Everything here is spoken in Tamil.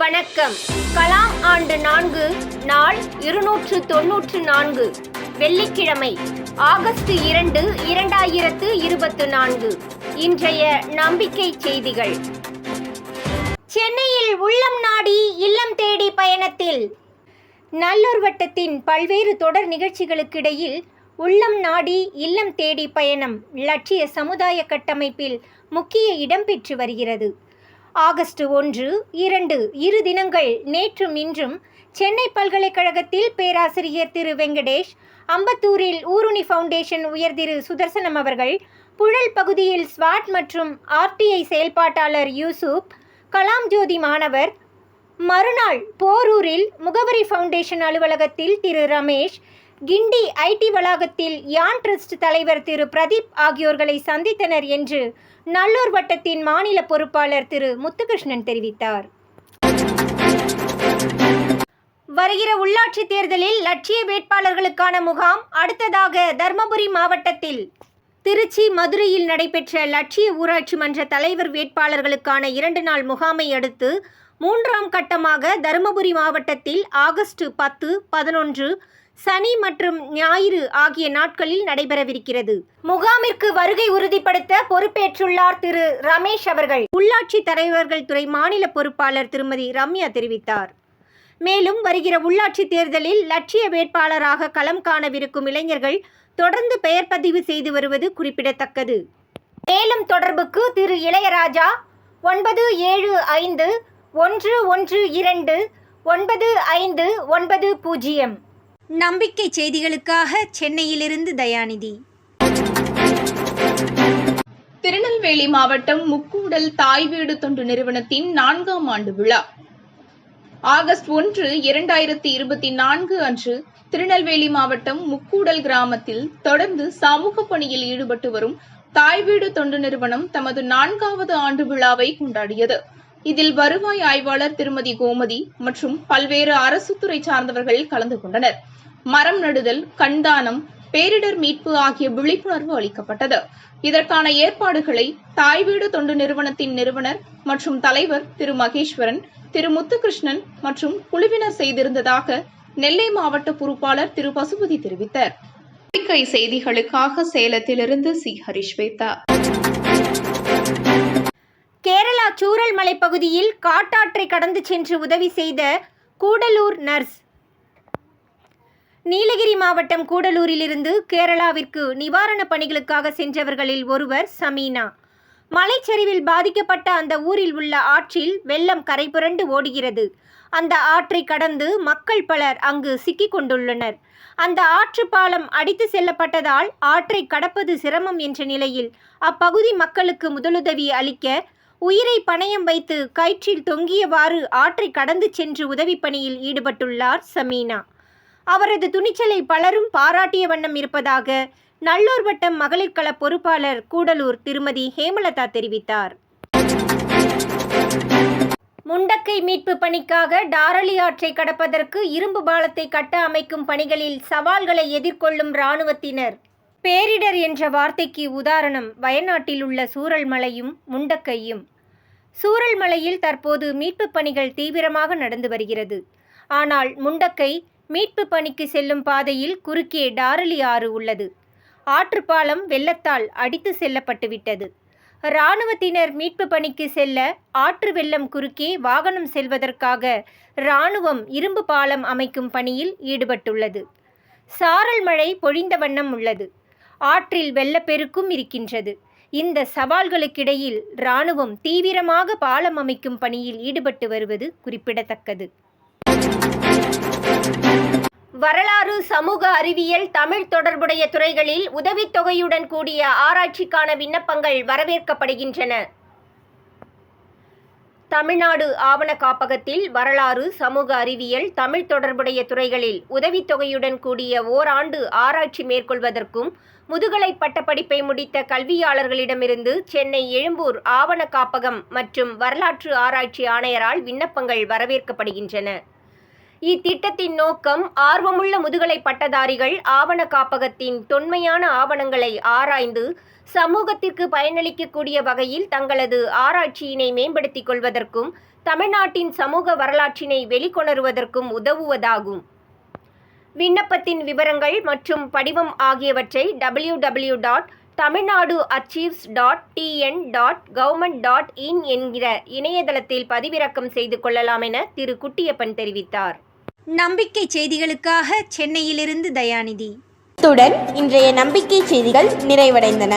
வணக்கம். கலாம் ஆண்டு நான்கு நாள் இருநூற்று தொன்னூற்று நான்கு. வெள்ளிக்கிழமை ஆகஸ்ட் இரண்டு இரண்டாயிரத்து இருபத்து நான்கு. இன்றைய நம்பிக்கை செய்திகள். சென்னையில் உள்ளம் நாடி இல்லம் தேடி பயணத்தில். நல்லூர் வட்டத்தின் பல்வேறு தொடர் நிகழ்ச்சிகளுக்கிடையில் உள்ளம் நாடி இல்லம் தேடி பயணம் லட்சிய சமுதாய கட்டமைப்பில் முக்கிய இடம் பெற்று வருகிறது. ஆகஸ்ட் ஒன்று இரண்டு இரு தினங்கள் நேற்றும் இன்றும் சென்னை பல்கலைக்கழகத்தில் பேராசிரியர் திரு வெங்கடேஷ் அம்பத்தூரில் ஊருணி ஃபவுண்டேஷன் உயர் திரு சுதர்சனம் அவர்கள் புழல் பகுதியில் ஸ்வாட் மற்றும் ஆர்டிஐ செயல்பாட்டாளர் யூசுப் கலாம் ஜோதி மாணவர் மறுநாள் போரூரில் முகவரி ஃபவுண்டேஷன் அலுவலகத்தில் திரு ரமேஷ் கிண்டி ஐடி வளாகத்தில் யான் ட்ரஸ்ட் தலைவர் திரு பிரதீப் ஆகியோர்களை சந்தித்தனர் என்று நல்லூர் வட்டத்தின் மாநில பொறுப்பாளர் திரு முத்துகிருஷ்ணன் தெரிவித்தார். வருகிற உள்ளாட்சி தேர்தலில் லட்சிய வேட்பாளர்களுக்கான முகாம் அடுத்ததாக தர்மபுரி மாவட்டத்தில். திருச்சி மதுரையில் நடைபெற்ற லட்சிய ஊராட்சி மன்ற தலைவர் வேட்பாளர்களுக்கான இரண்டு நாள் முகாமை அடுத்து மூன்றாம் கட்டமாக தருமபுரி மாவட்டத்தில் ஆகஸ்ட் பத்து பதினொன்று சனி மற்றும் ஞாயிறு ஆகிய நாட்களில் நடைபெறவிருக்கிறது. முகாமிற்கு வருகை உறுதிப்படுத்த பொறுப்பேற்றுள்ளார் திரு ரமேஷ் அவர்கள். உள்ளாட்சி தலைவர்கள் துறை மாநில பொறுப்பாளர் திருமதி ரம்யா தெரிவித்தார். மேலும் வருகிற உள்ளாட்சி தேர்தலில் லட்சிய வேட்பாளராக களம் காணவிருக்கும் இளைஞர்கள் தொடர்ந்து பெயர் பதிவு செய்து வருவது குறிப்பிடத்தக்கது. மேலும் தொடர்புக்கு திரு இளையராஜா ஒன்பது ஏழு ஐந்து ஒன்று ஒன்று இரண்டு ஒன்பது ஐந்து ஒன்பது பூஜ்ஜியம். நம்பிக்கை செய்திகளுக்காக சென்னையிலிருந்து தயாநிதி. திருநெல்வேலி மாவட்டம் முக்கூடல் தாய் வீடு தொண்டு நிறுவனத்தின் நான்காம் ஆண்டு விழா. ஆகஸ்ட் ஒன்று இரண்டாயிரத்தி இருபத்தி நான்கு அன்று திருநெல்வேலி மாவட்டம் முக்கூடல் கிராமத்தில் தொடர்ந்து சமூக பணியில் ஈடுபட்டு வரும் தாய் வீடு தொண்டு நிறுவனம் தமது நான்காவது ஆண்டு விழாவை கொண்டாடியது. இதில் வருவாய் ஆய்வாளர் திருமதி கோமதி மற்றும் பல்வேறு அரசு துறை சார்ந்தவர்கள் கலந்து கொண்டனர். மரம் நடுதல் கண்தானம் பேரிடர் மீட்பு ஆகிய விழிப்புணர்வு அளிக்கப்பட்டது. இதற்கான ஏற்பாடுகளை தாய் வீடு தொண்டு நிறுவனத்தின் நிறுவனர் மற்றும் தலைவர் திரு மகேஸ்வரன் திரு முத்துகிருஷ்ணன் மற்றும் குழுவினர் செய்திருந்ததாக நெல்லை மாவட்ட பொறுப்பாளர் திரு பசுபதி தெரிவித்தார். செய்திகளுக்காக சேலத்திலிருந்து சி. ஹரிஷ்வேதா கேரளா சூரல் மலைப்பகுதியில் காட்டாற்றை கடந்து சென்று உதவி செய்த கூடலூர் நர்ஸ். நீலகிரி மாவட்டம் கூடலூரிலிருந்து கேரளாவிற்கு நிவாரணப் பணிகளுக்காக சென்றவர்களில் ஒருவர் சமீனா. மலைச்சரிவில் பாதிக்கப்பட்ட அந்த ஊரில் உள்ள ஆற்றில் வெள்ளம் கரைபுரண்டு ஓடுகிறது. அந்த ஆற்றை கடந்து மக்கள் பலர் அங்கு சிக்கிக் கொண்டுள்ளனர். அந்த ஆற்று பாலம் அடித்து செல்லப்பட்டதால் ஆற்றை கடப்பது சிரமம் என்ற நிலையில் அப்பகுதி மக்களுக்கு முதலுதவி அளிக்க உயிரை பணயம் வைத்து கயிற்றில் தொங்கியவாறு ஆற்றை கடந்து சென்று உதவிப் பணியில் ஈடுபட்டுள்ளார் சமீனா. அவரது துணிச்சலை பலரும் பாராட்டிய வண்ணம் இருப்பதாக நல்லூர் வட்டம் மகளிர் கள பொறுப்பாளர் கூடலூர் திருமதி ஹேமலதா தெரிவித்தார். முண்டக்கை மீட்பு பணிக்காக டாரலி ஆற்றை கடப்பதற்கு இரும்பு பாலத்தை கட்ட அமைக்கும் பணிகளில் சவால்களை எதிர்கொள்ளும் இராணுவத்தினர். பேரிடர் என்ற வார்த்தைக்கு உதாரணம் வயநாட்டில் உள்ள சூரல்மலையும் முண்டக்கையும். சூரல்மலையில் தற்போது மீட்புப் பணிகள் தீவிரமாக நடந்து வருகிறது. ஆனால் முண்டக்கை மீட்பு பணிக்கு செல்லும் பாதையில் குறுக்கே டாரலி ஆறு உள்ளது. ஆற்றுப்பாலம் வெள்ளத்தால் அடித்து செல்லப்பட்டுவிட்டது. இராணுவத்தினர் மீட்பு பணிக்கு செல்ல ஆற்று வெள்ளம் குறுக்கே வாகனம் செல்வதற்காக இராணுவம் இரும்பு பாலம் அமைக்கும் பணியில் ஈடுபட்டுள்ளது. சாரல் மழை பொழிந்த வண்ணம் உள்ளது. ஆற்றில் வெள்ளப்பெருக்கும் இருக்கின்றது. இந்த சவால்களுக்கிடையில் இராணுவம் தீவிரமாக பாலம் அமைக்கும் பணியில் ஈடுபட்டு வருவது குறிப்பிடத்தக்கது. வரலாறு சமூக அறிவியல் தமிழ் தொடர்புடைய துறைகளில் உதவித்தொகையுடன் கூடிய ஆராய்ச்சிக்கான விண்ணப்பங்கள் வரவேற்கப்படுகின்றன. தமிழ்நாடு ஆவண காப்பகத்தில் வரலாறு சமூக அறிவியல் தமிழ் தொடர்புடைய துறைகளில் உதவித்தொகையுடன் கூடிய ஓராண்டு ஆராய்ச்சி மேற்கொள்வதற்கும் முதுகலை பட்டப்படிப்பை முடித்த கல்வியாளர்களிடமிருந்து சென்னை எழும்பூர் ஆவண காப்பகம் மற்றும் வரலாற்று ஆராய்ச்சி ஆணையரால் விண்ணப்பங்கள் வரவேற்கப்படுகின்றன. இத்திட்டத்தின் நோக்கம் ஆர்வமுள்ள முதுகலை பட்டதாரிகள் ஆவண காப்பகத்தின் தொன்மையான ஆவணங்களை ஆராய்ந்து சமூகத்திற்கு பயனளிக்கக்கூடிய வகையில் தங்களது ஆராய்ச்சியினை மேம்படுத்திக் கொள்வதற்கும் தமிழ்நாட்டின் சமூக வரலாற்றினை வெளிக்கொணருவதற்கும் உதவுவதாகும். விண்ணப்பத்தின் விவரங்கள் மற்றும் படிவம் ஆகியவற்றை W W dot Tamilnadu achieves dot TN dot government dot in என்கிற இணையதளத்தில் பதிவிறக்கம் செய்து கொள்ளலாம் என திரு குட்டியப்பன் தெரிவித்தார். நம்பிக்கை செய்திகளுக்காக சென்னையிலிருந்து தயாநிதி. இத்துடன் இன்றைய நம்பிக்கை செய்திகள் நிறைவடைந்தன.